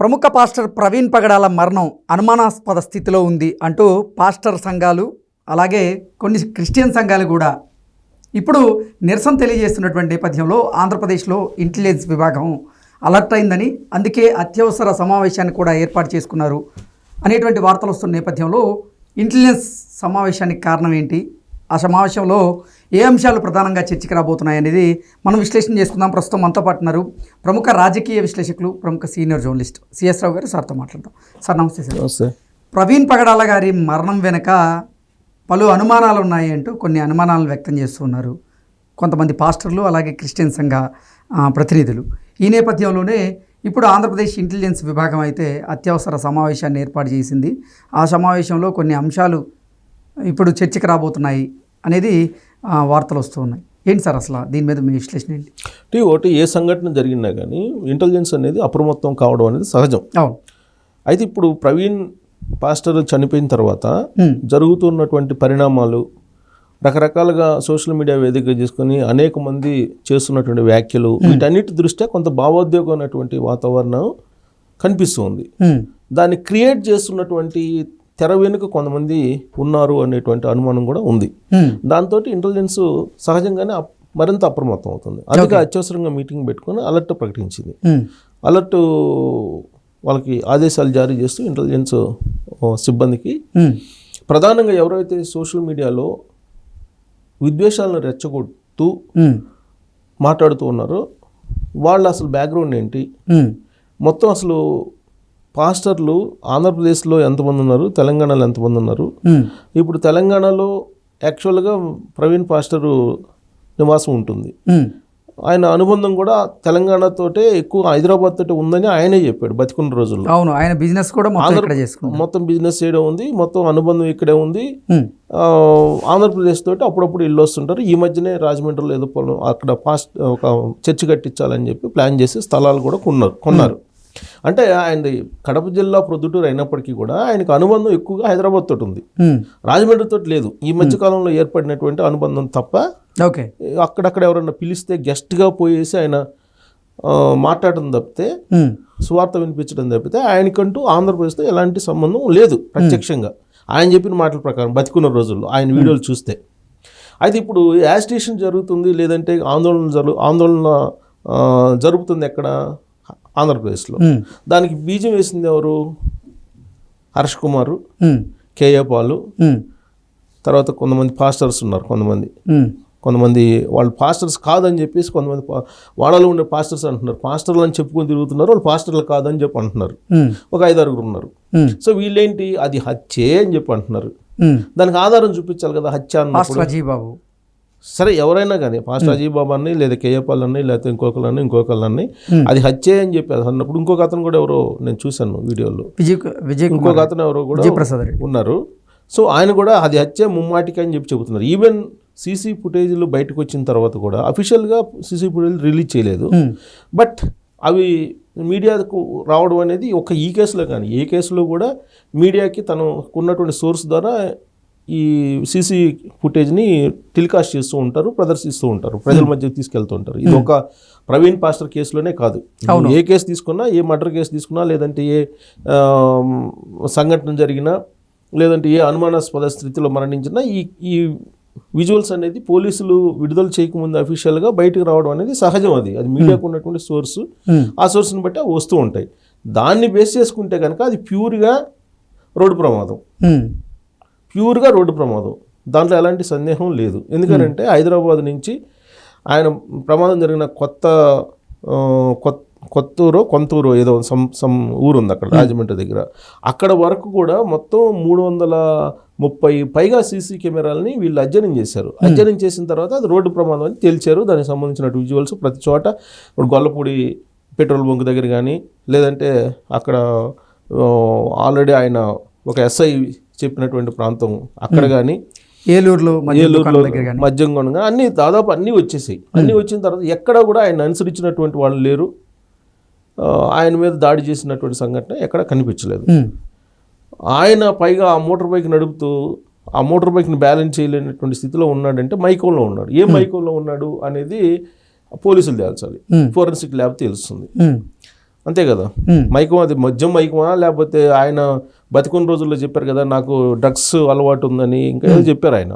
ప్రముఖ పాస్టర్ ప్రవీణ్ పగడాల మరణం అనుమానాస్పద స్థితిలో ఉంది అంటూ పాస్టర్ సంఘాలు అలాగే కొన్ని క్రిస్టియన్ సంఘాలు కూడా ఇప్పుడు నిరసన తెలియజేస్తున్నటువంటి నేపథ్యంలో ఆంధ్రప్రదేశ్లో ఇంటెలిజెన్స్ విభాగం అలర్ట్ అయిందని అందుకే అత్యవసర సమావేశాన్ని కూడా ఏర్పాటు చేసుకున్నారు అనేటువంటి వార్తలు వస్తున్న నేపథ్యంలో ఇంటెలిజెన్స్ సమావేశానికి కారణం ఏంటి? ఆ సమావేశంలో ఏ అంశాలు ప్రధానంగా చర్చకి రాబోతున్నాయి అనేది మనం విశ్లేషణ చేసుకుందాం. ప్రస్తుతం మనతో పాటు ఉన్నారు ప్రముఖ రాజకీయ విశ్లేషకులు ప్రముఖ సీనియర్ జర్నలిస్ట్ సిఎస్ రావు గారు. సార్తో మాట్లాడదాం. సార్ నమస్తే సార్. నమస్తే. ప్రవీణ్ పగడాల గారి మరణం వెనుక పలు అనుమానాలు ఉన్నాయి అంటూ కొన్ని అనుమానాలను వ్యక్తం చేస్తున్నారు కొంతమంది పాస్టర్లు అలాగే క్రిస్టియన్ సంఘ ప్రతినిధులు. ఈ నేపథ్యంలోనే ఇప్పుడు ఆంధ్రప్రదేశ్ ఇంటెలిజెన్స్ విభాగం అయితే అత్యవసర సమావేశాన్ని ఏర్పాటు చేసింది. ఆ సమావేశంలో కొన్ని అంశాలు ఇప్పుడు చర్చకు రాబోతున్నాయి. అనేది ఆ, వార్తలు వస్తూ ఉన్నాయి. ఏంటి సార్ అసలు దీని మీద మీ విశ్లేషణ ఏంటి? అంటే ఒకటి ఏ సంఘటన జరిగినా కానీ ఇంటెలిజెన్స్ అనేది అప్రమత్తం కావడం అనేది సహజం. అవును. అయితే ఇప్పుడు ప్రవీణ్ పాస్టర్ చనిపోయిన తర్వాత. జరుగుతున్నటువంటి పరిణామాలు రకరకాలుగా సోషల్ మీడియా వేదిక చేసుకొని అనేక మంది చేస్తున్నటువంటి వ్యాఖ్యలు వీటన్నిటి దృష్ట్యా కొంత భావోద్వేగమైనటువంటి వాతావరణం కనిపిస్తుంది దాన్ని క్రియేట్ చేస్తున్నటువంటి తెర వెనుక కొంతమంది ఉన్నారు అనేటువంటి అనుమానం కూడా ఉంది. దాంతో ఇంటెలిజెన్స్ సహజంగానే మరింత అప్రమత్తం అవుతుంది. అందుకే అత్యవసరంగా మీటింగ్ పెట్టుకొని అలర్ట్ ప్రకటించింది. అలర్ట్ వాళ్ళకి ఆదేశాలు జారీ చేస్తూ ఇంటెలిజెన్స్ సిబ్బందికి ప్రధానంగా ఎవరైతే సోషల్ మీడియాలో విద్వేషాలను రెచ్చగొడుతూ మాట్లాడుతూ ఉన్నారో వాళ్ళ అసలు బ్యాక్గ్రౌండ్ ఏంటి? మొత్తం అసలు పాస్టర్లు ఆంధ్రప్రదేశ్లో ఎంతమంది ఉన్నారు? తెలంగాణలో ఎంతమంది ఉన్నారు? ఇప్పుడు తెలంగాణలో యాక్చువల్గా ప్రవీణ్ పాస్టరు నివాసం ఉంటుంది. ఆయన అనుబంధం కూడా తెలంగాణతోటే ఎక్కువ హైదరాబాద్ తోటే ఉందని ఆయనే చెప్పాడు బతికున్న రోజుల్లో. అవును ఆయన బిజినెస్ కూడా మొత్తం బిజినెస్ చేయడం ఉంది మొత్తం అనుబంధం ఇక్కడే ఉంది. ఆంధ్రప్రదేశ్ తోటి అప్పుడప్పుడు ఇల్లు వస్తుంటారు. ఈ మధ్యనే రాజమండ్రిలో ఏదో పొలం అక్కడ పాస్ట్ ఒక చర్చి కట్టించాలని చెప్పి ప్లాన్ చేసి స్థలాలు కూడా కొన్నారు కొన్నారు. అంటే ఆయన కడప జిల్లా ప్రొద్దుటూరు అయినప్పటికీ కూడా ఆయనకు అనుబంధం ఎక్కువగా హైదరాబాద్ తోటి ఉంది. రాజమండ్రి తోటి లేదు. ఈ మధ్య కాలంలో ఏర్పడినటువంటి అనుబంధం తప్ప ఓకే. అక్కడక్కడ ఎవరైనా పిలిస్తే గెస్ట్గా పోయేసి ఆయన మాట్లాడడం తప్పితే సువార్త వినిపించడం తప్పితే ఆయనకంటూ ఆంధ్రప్రదేశ్తో ఎలాంటి సంబంధం లేదు ప్రత్యక్షంగా. ఆయన చెప్పిన మాటల ప్రకారం బతికున్న రోజుల్లో ఆయన వీడియోలు చూస్తే. అయితే ఇప్పుడు యాజిటేషన్ జరుగుతుంది లేదంటే ఆందోళన జరు ఆందోళన జరుగుతుంది ఎక్కడ? ఆంధ్రప్రదేశ్లో. దానికి బీజం వేసింది ఎవరు? హర్ష్ కుమారు కేఏ పాలు. తర్వాత కొంతమంది పాస్టర్స్ ఉన్నారు కొంతమంది. కొంతమంది వాళ్ళు పాస్టర్స్ కాదని చెప్పేసి కొంతమంది వాళ్ళలో ఉండే పాస్టర్స్ అంటున్నారు. పాస్టర్లు అని చెప్పుకొని తిరుగుతున్నారు వాళ్ళు పాస్టర్లు కాదని చెప్పి అంటున్నారు. ఒక ఐదు ఆరుగురు ఉన్నారు సో వీళ్ళేంటి? అది హత్యే అని చెప్పి అంటున్నారు. దానికి ఆధారం చూపించాలి కదా హత్య అన్నప్పుడు. సరే ఎవరైనా కానీ పాస్టర్ అజీ బాబా అని లేదా కేఏపాల్ అని లేకపోతే ఇంకొకళ్ళని ఇంకొకళ్ళని అది హత్యే అని చెప్పి అన్నప్పుడు ఇంకొక అతను కూడా ఎవరో నేను చూశాను వీడియోలో. విజయ్ విజయ్ ఇంకొక అతను ఎవరో కూడా ఉన్నారు. సో ఆయన కూడా అది హత్య ముమ్మాటికి అని చెప్పి చెబుతున్నారు. ఈవెన్ సీసీ ఫుటేజ్లు బయటకు వచ్చిన తర్వాత కూడా అఫీషియల్గా సీసీ ఫుటేజ్ రిలీజ్ చేయలేదు. బట్ అవి మీడియాకు రావడం అనేది ఒక ఈ కేసులో కానీ ఏ కేసులో కూడా మీడియాకి తను ఉన్నటువంటి సోర్స్ ద్వారా ఈ సీసీ ఫుటేజ్ని టెలికాస్ట్ చేస్తూ ఉంటారు ప్రదర్శిస్తూ ఉంటారు ప్రజల మధ్యకి తీసుకెళ్తూ ఉంటారు. ఇది ఒక ప్రవీణ్ పాస్టర్ కేసులోనే కాదు. ఏ కేసు తీసుకున్నా ఏ మర్డర్ కేసు తీసుకున్నా లేదంటే ఏ సంఘటన జరిగినా లేదంటే ఏ అనుమానాస్పద స్థితిలో మరణించినా ఈ ఈ విజువల్స్ అనేది పోలీసులు విడుదల చేయకముందు అఫీషియల్గా బయటకు రావడం అనేది సహజం అది. అది మీడియాకు ఉన్నటువంటి సోర్స్. ఆ సోర్స్ని బట్టి వస్తూ ఉంటాయి. దాన్ని బేస్ చేసుకుంటే కనుక అది ప్యూర్గా రోడ్డు ప్రమాదం. ప్యూర్గా రోడ్డు ప్రమాదం. దాంట్లో ఎలాంటి సందేహం లేదు. ఎందుకంటే హైదరాబాద్ నుంచి ఆయన ప్రమాదం జరిగిన కొత్త కొత్త కొత్తూరు కొంతూరు ఏదో సమ్ సమ్ ఊరు ఉంది అక్కడ రాజమండ్రి దగ్గర. అక్కడ వరకు కూడా మొత్తం మూడు వందల ముప్పై పైగా సీసీ కెమెరాలని వీళ్ళు అధ్యయనం చేశారు. అధ్యయనం చేసిన తర్వాత అది రోడ్డు ప్రమాదం అని తేల్చారు. దానికి సంబంధించిన విజువల్స్ ప్రతి చోట ఇప్పుడు గొల్లపూడి పెట్రోల్ బంక్ దగ్గర కానీ లేదంటే అక్కడ ఆల్రెడీ ఆయన ఒక ఎస్ఐ చెప్పినటువంటి ప్రాంతం అక్కడ కానీ ఏలూరులో ఏలూరులో దుకాణం దగ్గర కానీ మద్యం కొనగా అన్ని దాదాపు అన్నీ వచ్చేసాయి. అన్నీ వచ్చిన తర్వాత ఎక్కడ కూడా ఆయన అనుసరించినటువంటి వాళ్ళు లేరు. ఆయన మీద దాడి చేసినటువంటి సంఘటన ఎక్కడ కనిపించలేదు. ఆయన పైగా ఆ మోటార్ బైక్ నడుపుతూ ఆ మోటార్ బైక్ని బ్యాలెన్స్ చేయలేనటువంటి స్థితిలో ఉన్నాడంటే మైకోల్లో ఉన్నాడు. ఏ మైకోల్లో ఉన్నాడు అనేది పోలీసులు తేల్చాలి. ఫోరెన్సిక్ ల్యాబ్ తెలుస్తుంది. అంతే కదా? ఉమ్, మైకం అది మద్యం మైకమా? లేకపోతే ఆయన బతికున్న రోజుల్లో చెప్పారు కదా నాకు డ్రగ్స్ అలవాటు ఉందని ఇంకా ఏదో చెప్పారు ఆయన.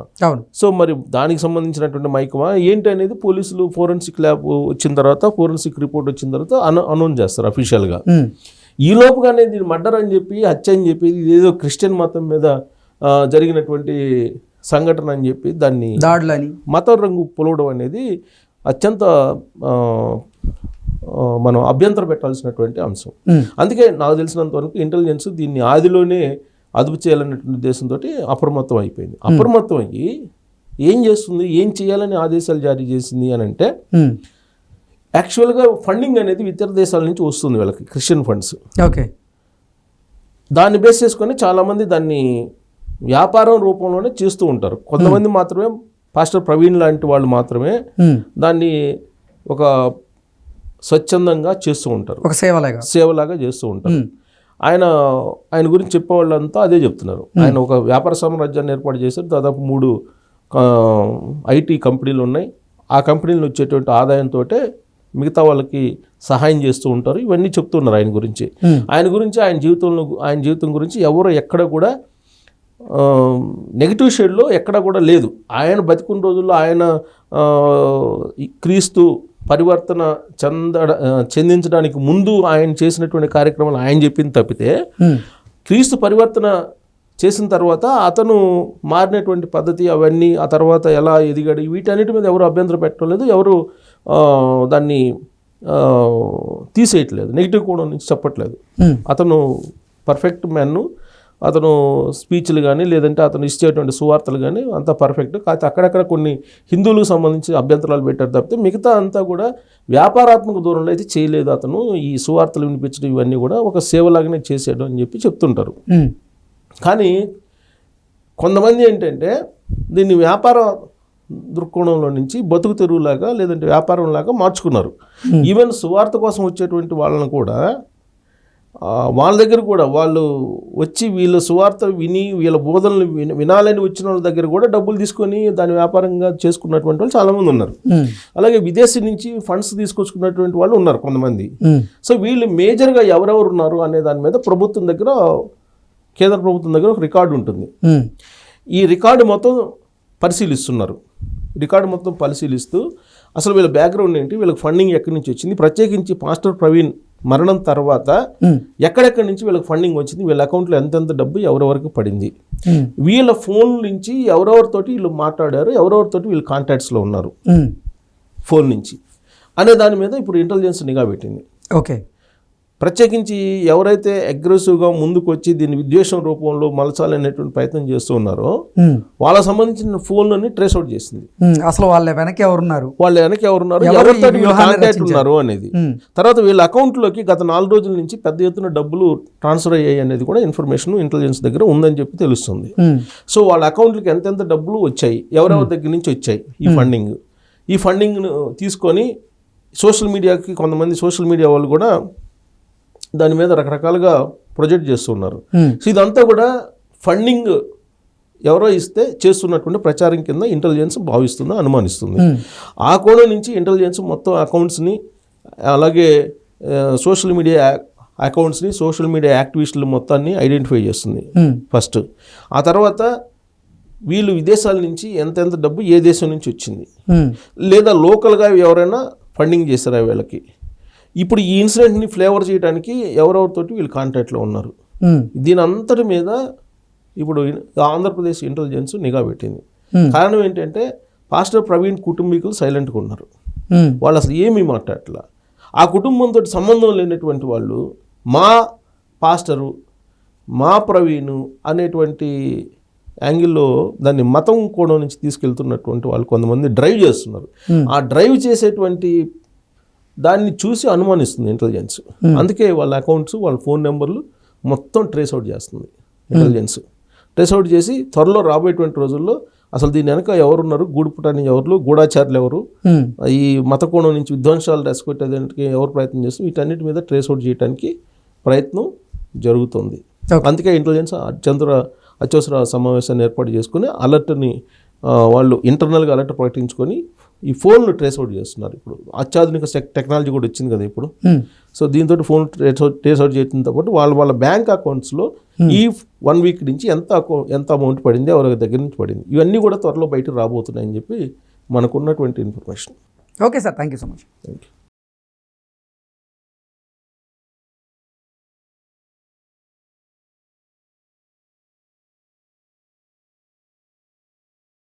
సో మరి దానికి సంబంధించినటువంటి మైకమా? ఏంటి అనేది పోలీసులు ఫోరెన్సిక్ ల్యాబ్ వచ్చిన తర్వాత ఫోరెన్సిక్ రిపోర్ట్ వచ్చిన తర్వాత అన అనౌన్స్ చేస్తారు అఫీషియల్గా. ఈ లోపుగానే దీన్ని మర్డర్ అని చెప్పి హత్య అని చెప్పి ఇది ఏదో క్రిస్టియన్ మతం మీద జరిగినటువంటి సంఘటన అని చెప్పి దాన్ని దాడులని. మత రంగు పొలవడం అనేది అత్యంత మనం అభ్యంతరం పెట్టాల్సినటువంటి అంశం. అందుకే నాకు తెలిసినంత వరకు ఇంటెలిజెన్స్ దీన్ని ఆదిలోనే అదుపు చేయాలనేటువంటి ఉద్దేశంతో అప్రమత్తం అయిపోయింది. అప్రమత్తం అయ్యి ఏం చేస్తుంది ఏం చేయాలని ఆదేశాలు జారీ చేసింది అని అంటే యాక్చువల్గా ఫండింగ్ అనేది ఇతర దేశాల నుంచి వస్తుంది వీళ్ళకి క్రిస్టియన్ ఫండ్స్. ఓకే. దాన్ని బేస్ చేసుకొని చాలామంది దాన్ని వ్యాపారం రూపంలోనే చేస్తూ ఉంటారు. కొంతమంది మాత్రమే పాస్టర్ ప్రవీణ్ లాంటి వాళ్ళు మాత్రమే దాన్ని ఒక స్వచ్ఛందంగా చేస్తూ ఉంటారు. ఒక సేవలాగా. సేవలాగా చేస్తూ ఉంటారు. ఆయన ఆయన గురించి చెప్పేవాళ్ళంతా అదే చెప్తున్నారు. ఆయన ఒక వ్యాపార సామ్రాజ్యాన్ని ఏర్పాటు చేశారు. దాదాపు మూడు ఐటీ కంపెనీలు ఉన్నాయి. ఆ కంపెనీలు వచ్చేటువంటి ఆదాయంతో మిగతా వాళ్ళకి సహాయం చేస్తూ ఉంటారు. ఇవన్నీ చెప్తున్నారు ఆయన గురించి. ఆయన గురించి ఆయన జీవితంలో ఆయన జీవితం గురించి ఎవరు ఎక్కడ కూడా నెగిటివ్ షేడ్లో ఎక్కడ కూడా లేదు. ఆయన బతికున్న రోజుల్లో ఆయన క్రీస్తు పరివర్తన చెంద చెందించడానికి ముందు ఆయన చేసినటువంటి కార్యక్రమాలు ఆయన చెప్పింది తప్పితే క్రీస్తు పరివర్తన చేసిన తర్వాత అతను మారినటువంటి పద్ధతి అవన్నీ ఆ తర్వాత ఎలా ఎదిగాడు వీటన్నిటి మీద ఎవరు అభ్యంతరం పెట్టడం లేదు ఎవరు దాన్ని తీసేయట్లేదు నెగిటివ్ కోణం నుంచి చెప్పట్లేదు. అతను పర్ఫెక్ట్ మ్యాన్ అతను స్పీచ్లు కానీ లేదంటే అతను ఇచ్చేటువంటి సువార్తలు కానీ అంతా పర్ఫెక్ట్ కాకపోతే అక్కడక్కడ కొన్ని హిందువులకు సంబంధించి అభ్యంతరాలు పెట్టారు తప్పితే మిగతా అంతా కూడా వ్యాపారాత్మక దూరంలో అయితే చేయలేదు అతను. ఈ సువార్తలు వినిపించడం ఇవన్నీ కూడా ఒక సేవలాగానే చేసాడు అని చెప్పి చెప్తుంటారు. కానీ కొంతమంది ఏంటంటే దీన్ని వ్యాపార దృక్కోణంలో నుంచి బతుకు తెరువులాగా లేదంటే వ్యాపారంలాగా మార్చుకున్నారు. ఈవెన్ సువార్త కోసం వచ్చేటువంటి వాళ్ళని కూడా వాళ్ళ దగ్గర కూడా వాళ్ళు వచ్చి వీళ్ళ సువార్త విని వీళ్ళ బోధనలు విని వినాలని వచ్చిన వాళ్ళ దగ్గర కూడా డబ్బులు తీసుకొని దాని వ్యాపారంగా చేసుకున్నటువంటి వాళ్ళు చాలామంది ఉన్నారు. అలాగే విదేశీ నుంచి ఫండ్స్ తీసుకొచ్చుకున్నటువంటి వాళ్ళు ఉన్నారు కొంతమంది. సో వీళ్ళు మేజర్గా ఎవరెవరు ఉన్నారు అనే దాని మీద ప్రభుత్వం దగ్గర కేంద్ర ప్రభుత్వం దగ్గర ఒక రికార్డు ఉంటుంది. ఈ రికార్డు మొత్తం పరిశీలిస్తున్నారు. రికార్డు మొత్తం పరిశీలిస్తూ అసలు వీళ్ళ బ్యాక్గ్రౌండ్ ఏంటి? వీళ్ళకి ఫండింగ్ ఎక్కడి నుంచి వచ్చింది? ప్రత్యేకించి పాస్టర్ ప్రవీణ్ మరణం తర్వాత ఎక్కడెక్కడి నుంచి వీళ్ళకి ఫండింగ్ వచ్చింది వీళ్ళ అకౌంట్లో ఎంతెంత డబ్బు ఎవరెవరికి పడింది. వీళ్ళ ఫోన్ నుంచి ఎవరెవరితోటి వీళ్ళు మాట్లాడారు ఎవరెవరితోటి వీళ్ళు కాంటాక్ట్స్లో ఉన్నారు. ఫోన్ నుంచి. అనే దాని మీద ఇప్పుడు ఇంటెలిజెన్స్ నిఘా పెట్టింది. ఓకే. ప్రత్యేకించి ఎవరైతే అగ్రెసివ్గా ముందుకు వచ్చి దీన్ని విద్వేషం రూపంలో మలచాలనేటువంటి ప్రయత్నం చేస్తూ ఉన్నారో ఉమ్, వాళ్ళకి సంబంధించిన ఫోన్లని ట్రేస్ అవుట్ చేసింది. అసలు వాళ్ళ వెనక ఎవరున్నారు? వాళ్ళు వెనక ఎవరున్నారు? ఎవరితో కాంటాక్ట్? ఉన్నారు అనేది. తర్వాత వీళ్ళ అకౌంట్లోకి గత నాలుగు రోజుల నుంచి పెద్ద ఎత్తున డబ్బులు ట్రాన్స్ఫర్ అయ్యాయి అనేది కూడా ఇన్ఫర్మేషన్ ఇంటెలిజెన్స్ దగ్గర ఉందని చెప్పి తెలుస్తుంది. సో వాళ్ళ అకౌంట్లకి ఎంతెంత డబ్బులు వచ్చాయి? ఎవరెవరి దగ్గర నుంచి వచ్చాయి ఈ ఫండింగ్? ఈ ఫండింగ్ను తీసుకొని సోషల్ మీడియాకి కొంతమంది సోషల్ మీడియా వాళ్ళు కూడా దాని మీద రకరకాలుగా ప్రొజెక్ట్ చేస్తున్నారు సో ఇదంతా కూడా ఫండింగ్ ఎవరో ఇస్తే చేస్తున్నటువంటి ప్రచారం కింద ఇంటెలిజెన్స్ భావిస్తుందో అనుమానిస్తుంది. ఆ కోణం నుంచి ఇంటెలిజెన్స్ మొత్తం అకౌంట్స్ని అలాగే సోషల్ మీడియా అకౌంట్స్ని సోషల్ మీడియా యాక్టివిస్టులు మొత్తాన్ని ఐడెంటిఫై చేస్తుంది ఫస్ట్. ఆ తర్వాత వీళ్ళు విదేశాల నుంచి ఎంతెంత డబ్బు ఏ దేశం నుంచి వచ్చింది? లేదా లోకల్గా ఎవరైనా ఫండింగ్ చేస్తారా వీళ్ళకి? ఇప్పుడు ఈ ఇన్సిడెంట్ని ఫ్లేవర్ చేయడానికి ఎవరెవరితోటి వీళ్ళు కాంటాక్ట్లో ఉన్నారు. దీని అంతటి మీద ఇప్పుడు ఆంధ్రప్రదేశ్ ఇంటెలిజెన్స్ నిఘా పెట్టింది. కారణం ఏంటంటే పాస్టర్ ప్రవీణ్ కుటుంబీకులు సైలెంట్గా ఉన్నారు. వాళ్ళు అసలు ఏమీ మాట్లాడట్లా. ఆ కుటుంబంతో సంబంధం లేనటువంటి వాళ్ళు మా పాస్టరు మా ప్రవీణు అనేటువంటి యాంగిల్లో దాన్ని మతం కోణం నుంచి తీసుకెళ్తున్నటువంటి వాళ్ళు కొంతమంది డ్రైవ్ చేస్తున్నారు. ఆ డ్రైవ్ చేసేటువంటి దాన్ని చూసి అనుమానిస్తుంది ఇంటెలిజెన్స్. అందుకే వాళ్ళ అకౌంట్స్ వాళ్ళ ఫోన్ నెంబర్లు మొత్తం ట్రేస్ అవుట్ చేస్తుంది ఇంటెలిజెన్స్. ట్రేస్ అవుట్ చేసి త్వరలో రాబోయేటువంటి రోజుల్లో అసలు దీని వెనక ఎవరున్నారు? గూడుపుటాని ఎవరు? గూఢాచారులు ఎవరు? ఉమ్, ఈ మత కోణం నుంచి విధ్వంసాలు రెస్పెట్టేదానికి ఎవరు ప్రయత్నం చేస్తారు వీటన్నిటి మీద ట్రేస్ అవుట్ చేయడానికి ప్రయత్నం జరుగుతుంది. అందుకే ఇంటెలిజెన్స్ అత్యంత అత్యవసర సమావేశాన్ని ఏర్పాటు చేసుకుని అలర్ట్ని వాళ్ళు ఇంటర్నల్గా అలర్ట్ ప్రకటించుకొని ఈ ఫోన్లు ట్రేస్ అవుట్ చేస్తున్నారు ఇప్పుడు. అత్యాధునిక టెక్- టెక్నాలజీ కూడా వచ్చింది కదా ఇప్పుడు. సో దీంతో phone trace out trace out చేయడంతో పాటు వాళ్ళ వాళ్ళ బ్యాంక్ అకౌంట్స్లో ఈ వన్ వీక్ నుంచి ఎంత అకౌంట్ ఎంత అమౌంట్ పడింది ఎవరి దగ్గర నుంచి పడింది. ఇవన్నీ కూడా త్వరలో బయటకు రాబోతున్నాయని చెప్పి మనకున్నటువంటి information okay sir thank you so much thank you